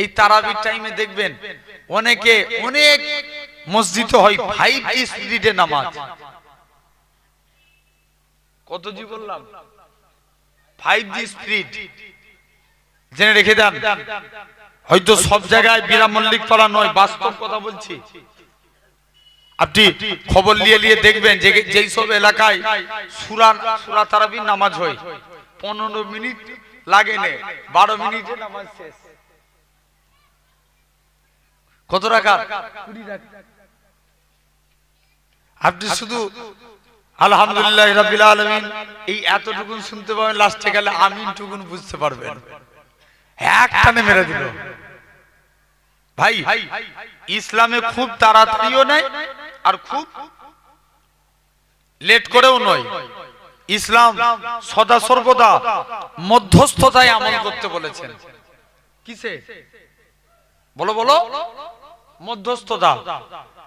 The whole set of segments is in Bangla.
এই তারাবির টাইমে দেখবেন অনেকে অনেক মসজিদ হয় ফাইভ স্পিডে নামাজ। কত জি বললাম? ফাইভ জি স্পিড জেনে রেখে দেন। হয়তো সব জায়গায় বিরামল্লিক করা নয়, বাস্তব কথা বলছি। আপনি খবর নিয়ে নিয়ে দেখবেন যে যেই সব এলাকায় সুরা সুরা তারাবির নামাজ হয়। পনেরো মিনিট লাগে নে, বারো মিনিটে। নামাজ শেষ কত টাকা আপনি শুধু আলহামদুলিল্লাহ রাব্বিল আলামিন এই এতটুকুন শুনতে পাবেন লাস্টে গেলে আমিন টুকুন বুঝতে পারবেন। এক টানে মেরে দিল। ভাই ইসলামে খুব তাড়াতাড়িও নেই আর খুব লেট করেও নয়। ইসলাম সদা সর্বদা মধ্যস্থতায় আমল করতে বলেছেন। কিসে? বলো বলো। মধ্যস্থতা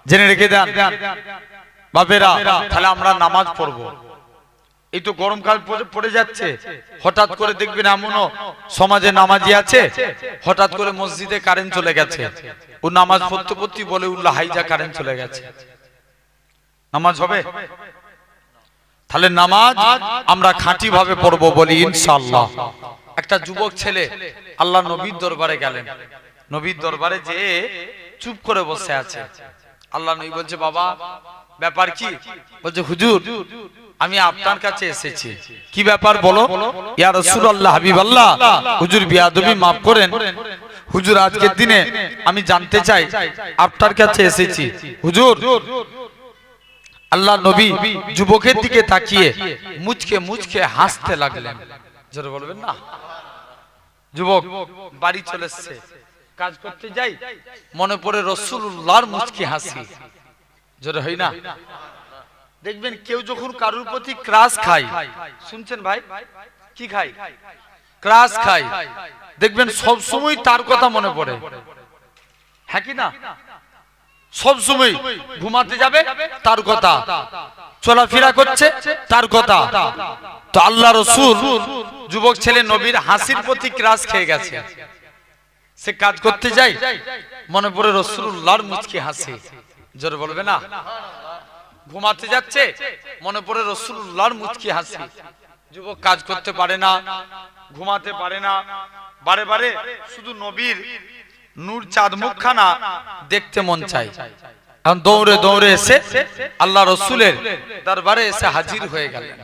জেনে রেখে দেন। বাপেরা তাহলে আমরা নামাজ পড়ব। এই তো গরমকাল পড়ে- যাচ্ছে। হঠাৎ করে দেখবেন এমনও সমাজে নামাজি আছে। হঠাৎ করে মসজিদে কারেন্ট চলে গেছে। ও নামাজ পড়তে পড়তে বলে উল্লাহ হাইজা কারেন্ট চলে গেছে। নামাজ হবে। তাহলে নামাজ আমরা খাঁটি ভাবে পড়ব বলি ইনশাআল্লাহ। একটা যুবক ছেলে আল্লাহ নবীর দরবারে গেলেন। নবীর দরবারে যে চুপ করে বসে আছে। আল্লাহ নবী বলছে, বাবা, ব্যাপার কি? বলছে, হুজুর, আমি আপনার কাছে এসেছি। কি ব্যাপার বলো? ইয়া রাসূলুল্লাহ, হাবিবাল্লাহ, হুজুর বিয়াদবি মাফ করেন। হুজুর, আজকের দিনে আমি জানতে চাই, আপনার কাছে এসেছি। হুজুর, আল্লাহ নবী যুবকের দিকে তাকিয়ে মুচকে মুচকে হাসতে লাগলেন। জোরে বলবেন না? যুবক, বাড়ি চলে এসছে। কাজ করতে যাই মনে পড়ে রসুল্লাহর মুচকি হাসি। জোরে হই না? দেখবেন কেউ যখন কারুর প্রতি ক্রাশ খায় শুনছেন ভাই? কি খাই ক্রাশ খায়। দেখবেন সব সময় তার কথা মনে পড়ে। হ্যাঁ কি না? সব সময় ঘুমাতে যাবে তার কথা। চলাফেরা করছে তার কথা। তো আল্লাহ রসুল যুবক ছেলে নবীর হাসির প্রতি ক্রাশ খেয়ে গেছে। সে কাজ করতে যাই মনে পড়ে রসুল্লাহর মুচকি হাসি। জোরে বলবে না? ঘুমাতে যাচ্ছে মনে পড়ে রসুল্লাহর মুচকি হাসি। যুবক কাজ করতে পারে না ঘুমাতে পারে না। বারে বারে শুধু নবীর নূর চাঁদ মুখখানা দেখতে মন চাই এখন দৌড়ে দৌড়ে এসে আল্লাহ রসুলের দরবারে এসে হাজির হয়ে গেলেন।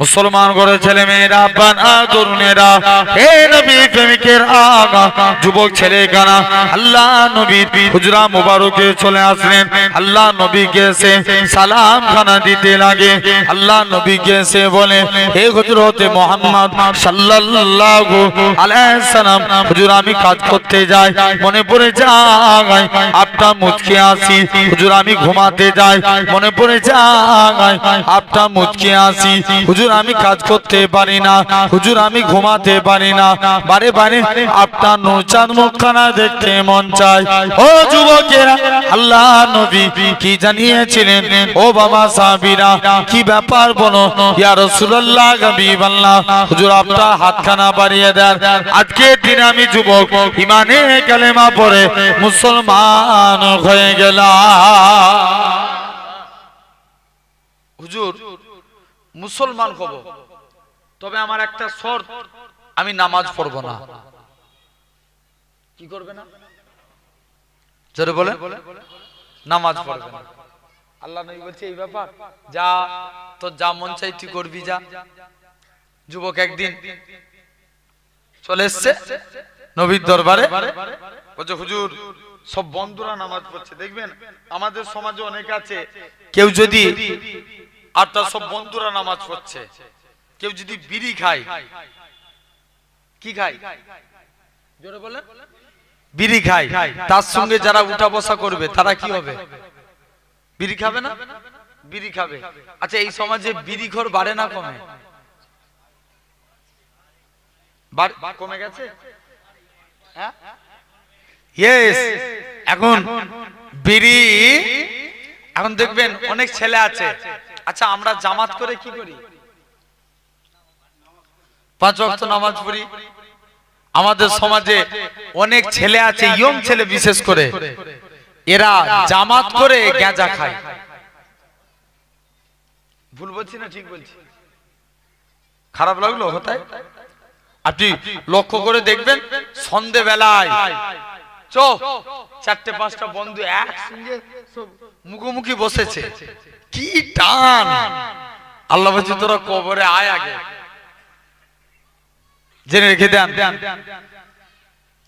মুসলমান করে ছেলে মেয়েরা বানা তরুণেরা হে নবী প্রেমিকের আগা, যুবক ছেলে গানা আল্লাহ নবী হুজরা মুবারকে চলে আসলেন। আল্লাহ নবীকে এসে সালাম খানা দিতে লাগে। আল্লাহ নবীকে এসে বলে, হে হজরতে মোহাম্মদ সাল্লাল্লাহু আলাইহি সালাম, হুজুর আমি কাজ করতে যাই, মনে পড়ে যায় আপনার মুচকে আসি, হুজুর আমি ঘুমাতে যাই, মনে পড়ে যায় আপনার মুচকে আসি, হুজুর আমি কাজ করতে পারি না। হুজুর, আমি ঘুমাতে পারি না। বারে বারে আপনার নৌচাঁদ মুখখানা দেখতে মন চায়। ও যুবকেরা, আল্লাহ নবী কি জানিয়েছিলেন? ও বাবা সাহাবীরা, কি ব্যাপার বলো? ইয়া রাসূলুল্লাহ হাবিবাল্লাহ হুজুর, আপনার হাতখানা বাড়িয়ে দেন। আজকে দিনে আমি যুবক ইমানে কালেমা পড়ে মুসলমান হয়ে গেলাম হুজুর মুসলমান হব। তবে আমার একটা শর্ত আমি নামাজ পড়ব না। কি করবে না? জোরে বলে নামাজ পড়বে না। আল্লাহ নবী বলছে এই ব্যাপার যা তোর যা মন চাই তুই করবি যা। যুবক একদিন চলে এসছে নবীর দরবারে। বলছে হুজুর সব বন্ধুরা নামাজ পড়ছে দেখবেন আমাদের সমাজে অনেক আছে। কেউ যদি আর তার সব বন্ধুরা নামাজ পড়ছে। কেউ যদি বিড়ি খায়, কি খায়? জোরে বলেন। বিড়ি খায়। তার সঙ্গে যারা উঠা বসা করবে, তারা কি হবে? বিড়ি খাবে না? বিড়ি খাবে। আচ্ছা এই সমাজে বিড়ি ঘর বাড়ে না কমে? কমে গেছে? হ্যাঁ? এখন বিড়ি এখন দেখবেন অনেক ছেলে আছে। আচ্ছা আমরা জামাত করে কি করি? পাঁচ ওয়াক্ত নামাজ পড়ি। আমাদের সমাজে অনেক ছেলে আছে, ইয়ং ছেলে বিশেষ করে। এরা জামাত করে গাঁজা খায়। ভুল বলছি না, ঠিক বলছি? খারাপ লাগল, হতায়? আপনি লক্ষ্য করে দেখবেন সন্ধে বেলায় চারটে, পাঁচটা বন্ধু মুখোমুখি বসেছে। কি টান। আল্লাহ বলছে, তোরা কবরে আয় আগে। জেনে রেখে দেন।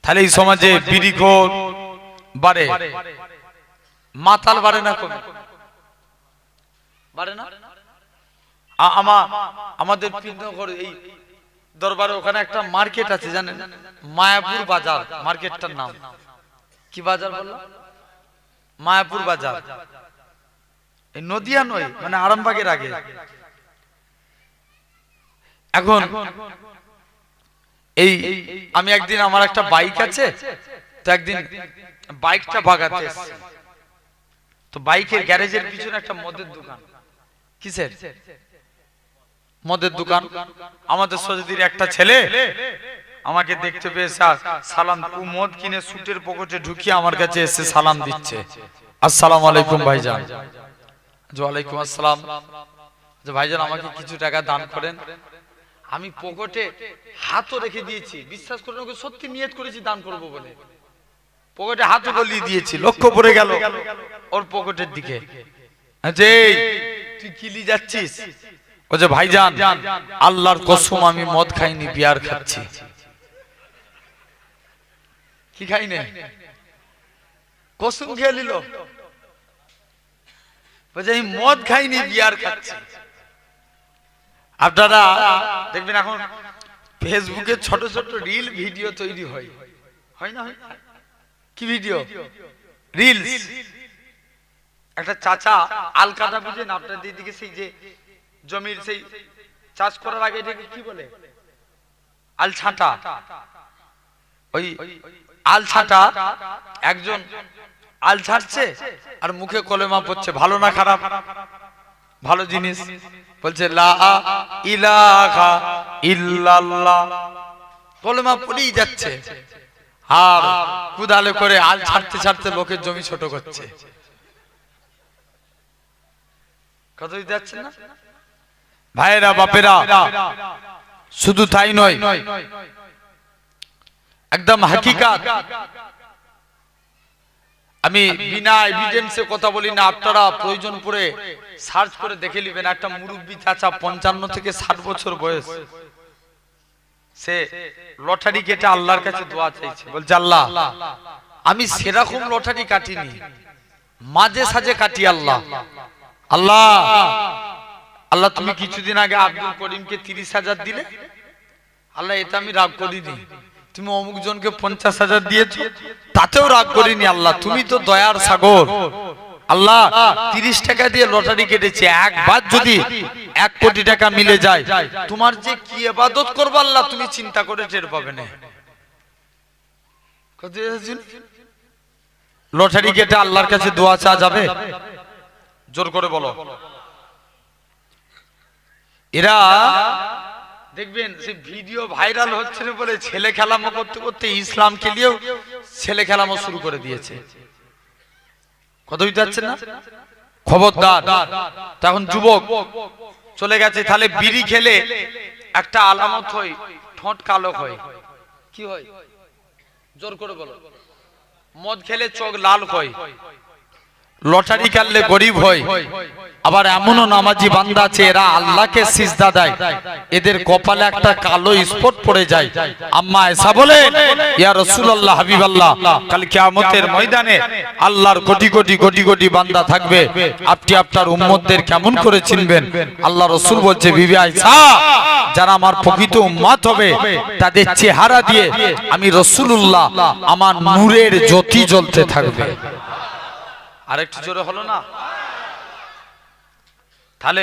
তাহলে এই সমাজে বিড়ি মাতাল বাড়ে না কমে? বাড়ে না? আমা, আমাদের পিন্নগর এই দরবারে ওখানে একটা মার্কেট আছে, জানেন? মায়াপুর বাজার, মার্কেটটার নাম। কি বাজার বললাম মায়াপুর বাজার। এই নদিয়া নয় মানে আরামবাগের আগে। এখন এই, আমি একদিন আমার একটা বাইক আছে, তো একদিন বাইকটা এসেছি। তো বাইকের গ্যারেজের পিছনে একটা মদের দোকান। কিসের? মদের দোকান। আমাদের সজিদির একটা ছেলে আমাকে দেখতে পেয়ে সা- সালাম ও মদ কিনে সুটের পকেটে ঢুকিয়ে আমার কাছে এসে সালাম দিচ্ছে। আসসালামু আলাইকুম ভাইজান। জি, ওয়ালাইকুম আসসালাম। যে ভাইজান আমাকে কিছু টাকা দান করেন। আমি পকেটে হাতও রেখে দিয়েছি। বিশ্বাস করে ওকে সত্যি নিয়ত করেছি দান করব বলে। পকেটে হাতও গলিয়ে দিয়েছি লক্ষ্য পড়ে গেল ওর পকেটের দিকে। যে তুই কিলি যাচ্ছিস? ও যে ভাইজান আল্লাহর কসম আমি মদ খাইনি বিয়ার খাচ্ছি। কি খাইনি? কসম খেয়ে নিল। বলছে আমি মদ খাইনি, বিয়ার খাচ্ছি। আপনারা দেখবেন এখন ফেসবুকে ছোট ছোট রিল ভিডিও তৈরি হয়। হয় না কি ভিডিও? রিলস। একটা চাচা আল কাটা বুঝেন আপনার দিদিকে সেই যে জমির সেই চাষ করার আগে এটাকে কি বলে? আল ছাঁটা ওই আল ছাঁটা একজন আল ছাড়ছে আর মুখে কলেমা পড়ছে। ভালো না খারাপ? ভালো জিনিস। বলছে, লা কলেমা পড়েই যাচ্ছে। আর কুদালে করে আল ছাড়তে ছাড়তে লোকের জমি ছোট করছে। কত দিতে যাচ্ছেন না? ভাইয়েরা, বাপেরা, শুধু তাই নয় একদম হাকিকাত। আমি বিনা এভিডেন্সে কথা বলি না আপনারা প্রয়োজন পড়ে সার্চ করে দেখে নেবেন। একটা মুরব্বী চাচা পঞ্চান্ন থেকে ষাট বছর বয়স। সে লটারি কেটে আল্লাহর কাছে দোয়া চাইছে। বলছে আল্লাহ আমি সেরকম লটারি কাটিনি। মাঝে সাজে কাটি আল্লাহ। আল্লাহ আল্লাহ তুমি কিছুদিন আগে আব্দুল করিমকে তিরিশ হাজার দিলে? আল্লাহ এটা আমি রাগ করিনি। তুমি অমুক জনকে পঞ্চাশ হাজার দিয়েছ, তাতেও রাগ করিনি আল্লাহ, তুমি তো দয়ার সাগর। আল্লাহ, তিরিশ টাকা দিয়ে লটারি কেটেছে, একবার যদি এক কোটি টাকা মিলে যায়, তোমার যে কি এবাদত করব আল্লাহ, তুমি চিন্তা করে টের পাবে না। লটারি কেটে আল্লাহর কাছে দোয়া চা যাবে? জোর করে বলো। এরা দেখবেন সে ভিডিও ভাইরাল হচ্ছে বলে ছেলে খেলামো করতে করতে ইসলামকে নিয়েও ছেলে খেলামো শুরু করে দিয়েছে। কত বুঝতে পারছেন না? খবরদার। তখন যুবক চলে গেছে, তাহলে বিড়ি খেলে একটা আলামত হয়, ঠোঁট কালো হয়। কি হয়? জোর করে বলো। মদ খেলে চোখ লাল হয়। লটারি কাটলে গরিব হয়। আবার এমনও নামাজি বান্দা আছে, এরা আল্লাহকে সিজদা দেয়। এদের কপালে একটা কালো স্পট পড়ে যায়। আম্মা এসা বলে, ইয়া রাসূলুল্লাহ, হাবিবাল্লাহ, কাল কিয়ামতের ময়দানে আল্লাহর কোটি কোটি কোটি কোটি বান্দা থাকবে। আপনি আপনার উম্মতদের কেমন করে চিনবেন? আল্লাহ রাসূল বলছে, বিবি আয়েশা, যারা আমার প্রকৃত উম্মত হবে, তাদের চেহারা দিয়ে আমি রাসূলুল্লাহ আমার নূরের জ্যোতি জ্বলতে থাকবে। আরেকটু জোরে হলো না? তাহলে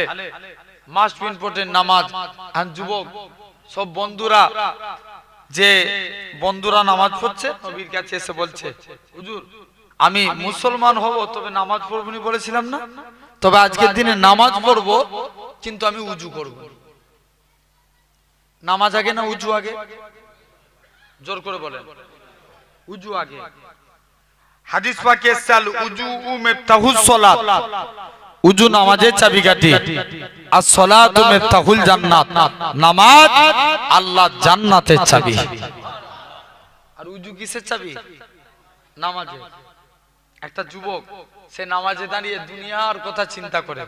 মাস্ট বি ইম্পর্টেন্ট নামাজ। আর যুবক সব বন্ধুরা যে বন্ধুরা নামাজ পড়ছে নবীর কাছে এসে বলছে হুজুর আমি মুসলমান হব তবে নামাজ পড়ব নি বলেছিলাম না? তবে আজকের দিনে নামাজ পড়ব কিন্তু আমি উজু করব নামাজ আগে না উজু আগে? জোর করে বলেন। উজু আগে। হাদিস পাকে সাল উজু মিফতাহুস সালাত। উজু নামাজের চাবিকাঠি। আর সালাতু মিফতাহুল জান্নাত। নামাজ আল্লাহ জান্নাতের চাবি। আর উজু কিসের চাবি? নামাজে একটা যুবক, সে নামাজে দাঁড়িয়ে দুনিয়ার কথা চিন্তা করে।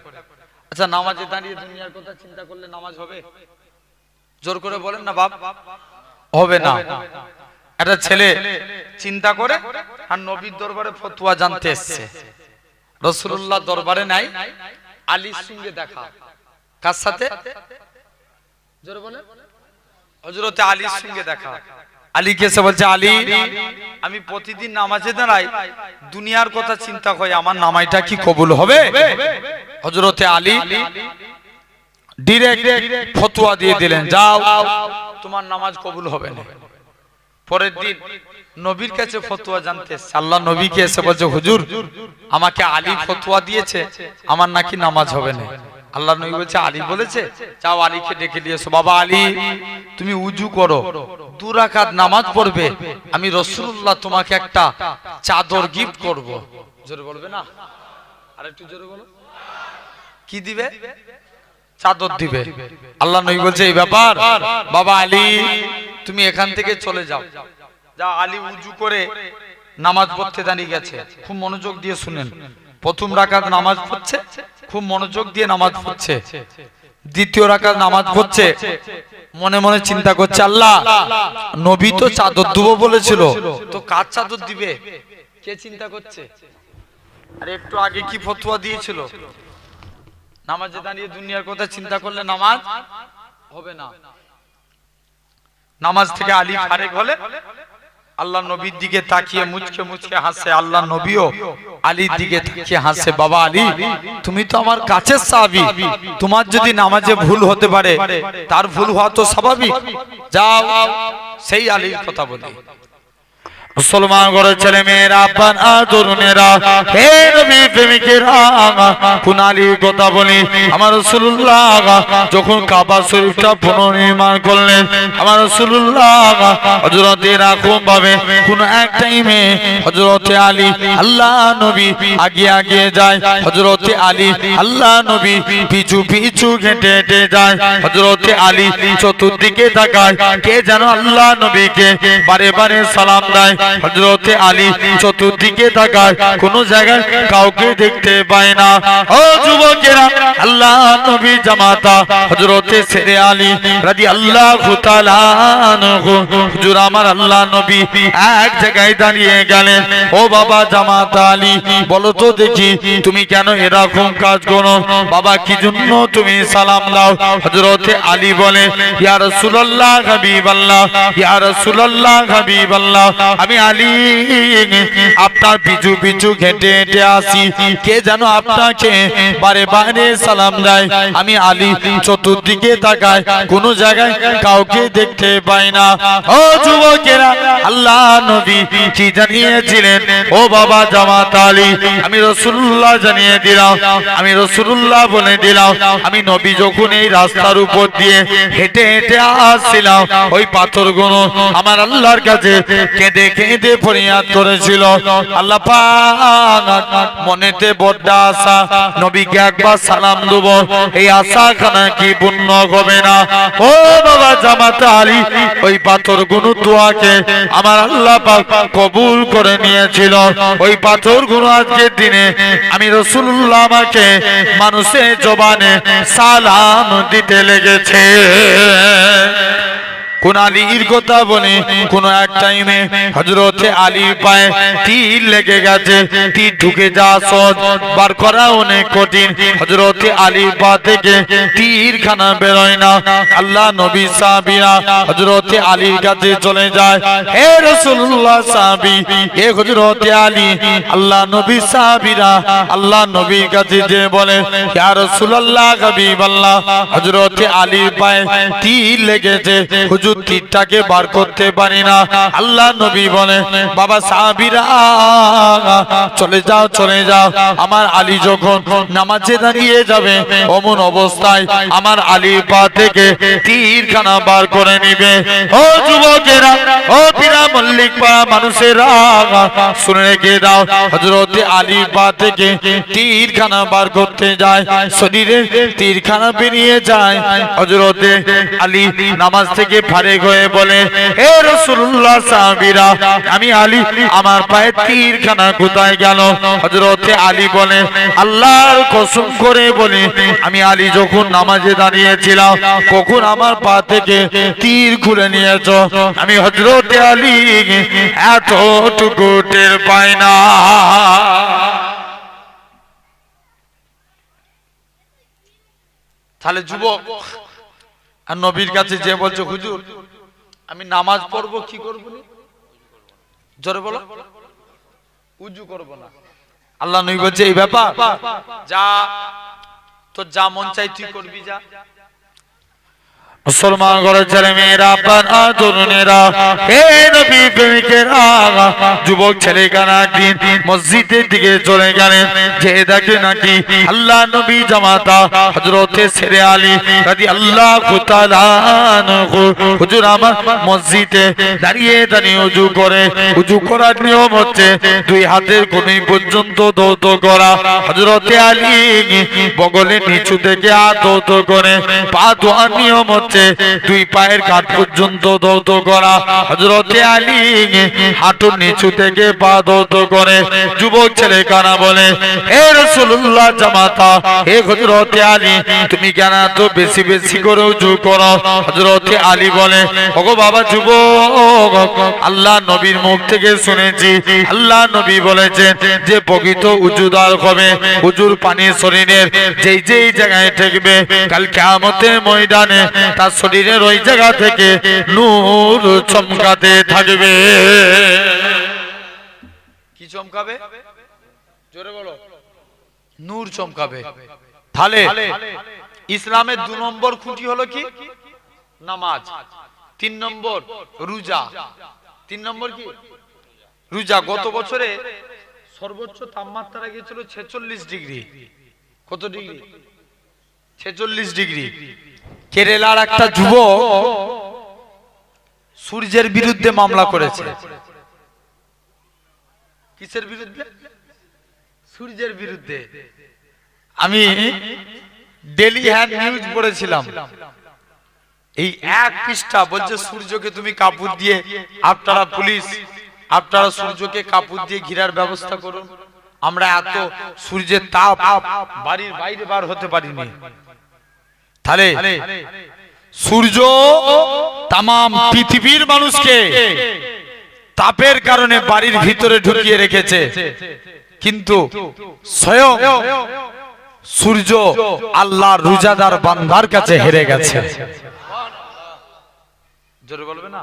আচ্ছা নামাজে দাঁড়িয়ে দুনিয়ার কথা চিন্তা করলে নামাজ হবে? জোর করে বলেন না বাপ। হবে না। একটা ছেলে চিন্তা করে, আর নবীর দরবারে ফতুয়া জানতে এসছে। রসুল্লাহ দরবারে নাই, আলীর সঙ্গে দেখা। কার সাথে? হজরতে আলীর সঙ্গে দেখা। বলছে আমি প্রতিদিন নামাজে দাঁড়াই দুনিয়ার কথা চিন্তা আমার কি কবুল হবে? হজরতে ফতুয়া দিয়ে দিলেন, যাও, তোমার নামাজ কবুল হবে না। পরের দিন নবীর কাছে ফতুয়া জানতে। আল্লাহ নবীকে এসে বলছে, হুজুর, আমাকে আলী ফতুয়া দিয়েছে, আমার নাকি নামাজ হবে না। আল্লাহ নবী বলছে, আলী বলেছে, যাও আলীকে ডেকে দিয়েছ বাবা আলী, তুমি উজু করো, দু রাকাত নামাজ পড়বে, আমি রসুল্লাহ তোমাকে একটা চাদর গিফট করব। জোরে বলবে না? আর একটু জোরে বলো। কি দিবে? চাদর দিবে। আল্লাহ নবী বলছে, এই ব্যাপার, বাবা আলী তুমি এখান থেকে চলে যাও। যা আলী উজু করে নামাজ পড়তে দাঁড়িয়ে গেছে। খুব মনোযোগ দিয়ে শুনেন। প্রথম রাকাত নামাজ পড়ছে, খুব মনোযোগ দিয়ে নামাজ পড়ছে। দ্বিতীয় রাকাত নামাজ পড়ছে, মনে মনে চিন্তা করছে, আল্লাহ, নবী তো চাদর দেবো বলেছিল। তো কার চাদর দিবে? কে চিন্তা করছে? আরে একটু আগে কি ফতুয়া দিয়েছিল? নামাজে দাঁড়িয়ে দুনিয়ার কথা চিন্তা করলে নামাজ হবে না। নামাজ থেকে আলী ফারেক হলে আল্লাহ নবীর দিকে তাকিয়ে, মুচকে মুচকে হাসে, আল্লাহ নবীও আলীর দিকে তাকিয়ে হাসে, বাবা আলী, তুমি তো আমার কাছের সাহাবি, তোমার যদি নামাজে ভুল হতে পারে, তার ভুল হওয়া তো স্বাভাবিক। যাও, সেই আলীর কথা বলি। মুসলমান ঘরের ছেলে মেয়েরা আব্বান, আর তরুণেরা, হে নবী প্রেমিকেরা কুনালি কথা বলি, আমার রাসূলুল্লাহ যখন কাবা শরীফটা পুনর্নির্মাণ করলেন, আমার রাসূলুল্লাহ হযরত এরকম ভাবে কোন এক টাইমে হযরত আলী, আল্লাহ নবী আগে আগে যায়, হযরত আলী, আল্লাহ নবী পিছু পিছু হেঁটে হেঁটে যায়, হযরত আলী চতুর্দিকে তাকায়, কে যেন আল্লাহ নবীকে বারে বারে সালাম দেয় হজরতে আলী চতুর্দিকে তাকায়, কোন জায়গায় কাউকে দেখতে পায় না। ও যুবকেরা, আল্লাহ নবী জামাতা হজরতে সেরে আলী রাজি আল্লাহ হুজুর আমার আল্লাহ নবী এক জায়গায় দাঁড়িয়ে গেলেন। ও বাবা জামাতা আলী, বলো তো দেখি, তুমি কেন এরকম কাজ করো? বাবা, কি জন্য তুমি সালাম দাও? হজরতে আলী বলে, ইয়া রাসূলুল্লাহ হাবিবাল্লাহ, ইয়া রাসূলুল্লাহ হাবিবাল্লাহ, আমি আলী। আপনার পিছু পিছু ঘেটে হেঁটে আসি। কে যেন আপনাকে বারে বারে সালাম দেয়। আমি আলী চতুর্দিকে তাকায় জায়গায় কাউকে দেখতে পাই না। ও যুবকেরা, আল্লাহ নবী কি জানিয়েছিলেন? ও বাবা জামাত আলী, আমি রসুল্লাহ জানিয়ে দিলাম। আমি রসুল্লাহ বলে দিলাম। আমি নবী যখন এই রাস্তার উপর দিয়ে হেঁটে হেঁটে আসছিলাম, ওই পাথরগুলো আমার আল্লাহর কাছে কেঁদে ফরিয়াদ করেছিল। আল্লাহ মনেতে বড্ড আশা। নবীকে একবার সালাম দেব। এই আশা খানা কি পূর্ণ হবে না? ও বাবা জামাত আলী, ওই পাথর গুনু দোয়াকে আমার আল্লাহ কবুল করে নিয়েছিল। ওই পাথরগুলো আজকের দিনে আমি রসুল্লাহ আমাকে মানুষের জবানে সালাম দিতে লেগেছে। কোন আলীর কথা বলে, কোন এক টাইমে হজরতে আলীর পায়ে তীর লেগে গেছে তীর ঢুকে যা সহজ, বার করা অনেক কঠিন। হজরতে আলীর পা থেকে তীর খানা বেরোয় না। আল্লাহ নবী সাহাবীরা হজরতে আলীর কাছে চলে যায়। হে রাসূলুল্লাহ সাহাবী, হে হজরতে আলী, আল্লাহ নবী সাহাবীরা, আল্লাহ নবীর কাছে যে বলে, ইয়া রাসূলুল্লাহ হাবিবাল্লাহ হজরতে আলীর পায়ে তীর লেগেছে, হুজুর হুজুর তীরটাকে বার করতে পারি না। আল্লাহ নবী বলে, বাবা সাহাবিরা, চলে যাও চলে যাও। আমার আলী যখন নামাজে দাঁড়িয়ে যাবে, অমন অবস্থায় আমার পা থেকে তীরখানা বার করে নিবে। ও যুবকেরা, ও মল্লিক মানুষেরা, শুনে রেখে দাও হজরতে আলী পা থেকে তীরখানা বার করতে যায়, শরীরে তীরখানা বেরিয়ে যায়। হজরতে আলী নামাজ থেকে ফারেক হয়ে বলে হে রসুল্লাহ সাহাবীরা, আমি আলী, আমার পায়ে তীরখানা কোথায় গেল? হজরতে আলী বলে, আল্লাহর কসম করে বলে, আমি আলী যখন নামাজে দাঁড়িয়েছিলাম, কখন আমার পা থেকে তীর খুলে নিয়েছ? আমি হজরতে আলী এতটুকু টের পাই না। তাহলে যুবক আর নবীর কাছে যে বলছে, হুজুর, আমি নামাজ পড়ব কি করব? জোরে বলো। উজু করব না। আল্লাহ নবী বলছে, এই ব্যাপার, যা, তোর যা মন চাই তুই করবি, যা। মুসলমান ঘরের ছেলে মেয়েরা পানা তরুণেরা হে নবী প্রেমিকেরা যুবক ছেলে কানা একদিন মসজিদের দিকে চলে গেলেন। যে দেখে নাকি আল্লাহ নবী জামাতা হজরতে সেরে আলী রাদি আল্লাহ হুজুর আমার মসজিদে দাঁড়িয়ে দাঁড়িয়ে উজু করে। উজু করার নিয়ম হচ্ছে দুই হাতের কোনি পর্যন্ত দৌত করা। হজরতে আলী বগলের নিচু থেকে হাত দৌত করে। পা ধোয়ার নিয়ম হচ্ছে দুই পায়ের কাঠ পর্যন্ত দৌত করা। হজরতে আলী হাঁটুর নিচু থেকে পা দৌত করে। যুবক ছেলে কানা বলে হে রসুল্লাহ জামাতা হে হজরতে আলী, তুমি কেন এত বেশি বেশি করে উঁচু করো? হজরতে আলী বলে, ওগো বাবা যুবক, আল্লাহ নবীর মুখ থেকে শুনেছি। আল্লাহ নবী বলেছেন যে প্রকৃত উজুদার হবে উজুর পানি শরীরের যেই যেই জায়গায় ঠেকবে, কাল কেমতের ময়দানে তার শরীরের ওই জায়গা থেকে নূর চমকাতে থাকবে। কি চমকাবে? জোরে বলো। নূর চমকাবে। তাহলে ইসলামের দু নম্বর খুঁটি হলো কি? নামাজ। তিন নম্বর রোজা। তিন নম্বর কি? রোজা। গত বছরে সর্বোচ্চ তাপমাত্রা গিয়েছিল ছেচল্লিশ ডিগ্রি। কত ডিগ্রি? ছেচল্লিশ ডিগ্রি। কেরালার একটা যুবক সূর্যের বিরুদ্ধে মামলা করেছে। কিসের বিরুদ্ধে? সূর্যের বিরুদ্ধে। আমি ডেলি হ্যান্ড নিউজ পড়েছিলাম। এই এক পৃষ্ঠা বলছে, সূর্যকে তুমি কাপড় দিয়ে আপনারা পুলিশ, আপনারা সূর্যকে কাপড় দিয়ে ঘিরার ব্যবস্থা করুন। আমরা এত সূর্যের তাপ বাড়ির বাইরে বার হতে পারিনি। তাহলে সূর্য তাম পৃথিবীর মানুষকে তাপের কারণে বাড়ির ভিতরে ঢুকিয়ে রেখেছে। কিন্তু স্বয়ং সূর্য আল্লাহ রোজাদার বান্দার কাছে হেরে গেছে। জোরে বলবে না?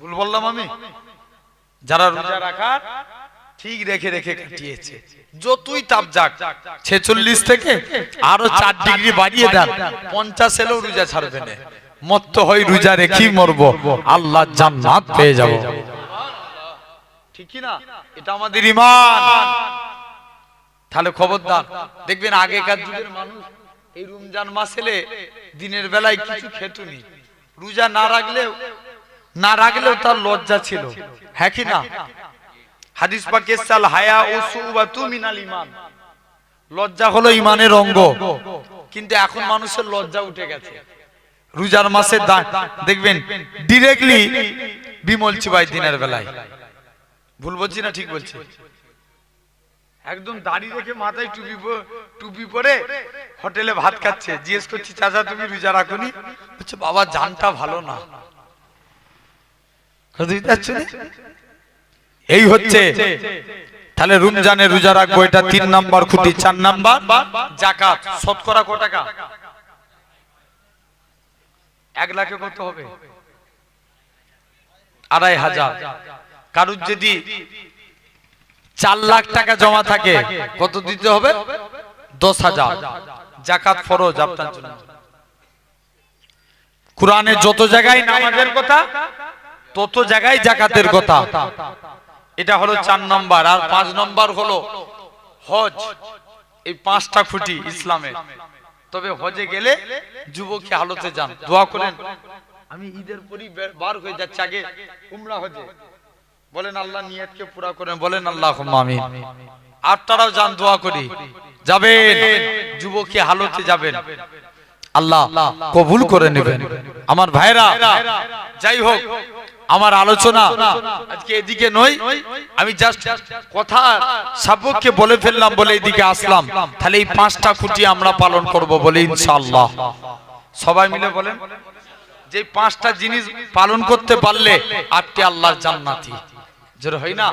ভুল বললাম আমি? যারা রোজা রাখার ঠিক রেখে রেখে কাটিয়েছে। যতই তাপ যাক, ছেচল্লিশ থেকে আরও চার ডিগ্রি বাড়িয়ে দেন, পঞ্চাশ এলেও রোজা ছাড়বে না। হই রোজা রেখেই মরবো, আল্লাহ জান্নাত পেয়ে যাব। না? এটা আমাদের ইমান তাহলে খবরদার, দেখবেন আগেকার যুগের মানুষ এই রমজান মাস এলে দিনের বেলায় কিছু খেতুনি রোজা না রাখলেও না রাখলেও তার লজ্জা ছিল। হ্যাঁ কি না? হাদিস পাকে সাল হায়া ও সুবাতু মিনাল ইমান লজ্জা হলো ইমানের অঙ্গ। কিন্তু এখন মানুষের লজ্জা উঠে গেছে। রোজার মাসে দেখবেন ডিরেক্টলি বিমল চিবাই দিনের বেলায়। ভুল বলছি না ঠিক বলছি? একদম দাড়ি রেখে মাথায় টুপি টুপি পরে হোটেলে ভাত খাচ্ছে। জিজ্ঞেস করছি, চাচা, তুমি রোজা রাখুনি? বলছে, বাবা, জানটা ভালো না। নি? এই হচ্ছে, তাহলে রমজানে রোজা রাখব, এটা তিন নাম্বার খুঁটি, চার নাম্বার জাকাত। শতকরা কত টাকা? এক লাখে কত হবে? আড়াই হাজার। কারুর যদি চার লাখ টাকা জমা থাকে, কত দিতে হবে? দশ হাজার। জাকাত ফরজ আপনার জন্য। কোরআনে যত জায়গায় নামাজের কথা, তত জায়গায় জাকাতের কথা। এটা হলো চার নম্বর আর পাঁচ নম্বর হলো হজ। এই পাঁচটা খুঁটি ইসলামে। তবে হজে গেলে যুবকী হালতে যান। দোয়া করেন। আমি ঈদের পরই বার হয়ে যাচ্ছি আগে উমরা হজে। বলেন আল্লাহ নিয়তকে পুরা করেন বলেন আল্লাহ আমিন। আপনারাও যান দোয়া করি। যাবেন। যুবকী হালতে যাবেন। আল্লাহ কবুল করে নেবেন। আমার ভাইরা যাই হোক আমার আলোচনা আজকে এদিকে নই আমি জাস্ট কথা সাপক্ষে বলে ফেললাম বলে এদিকে আসলাম। তাহলে এই পাঁচটা খুঁটি আমরা পালন করব বলে ইনশাআল্লাহ। সবাই মিলে বলেন, যে পাঁচটা জিনিস পালন করতে পারলে আপনি আল্লাহর জান্নাতি। জোর হয় না?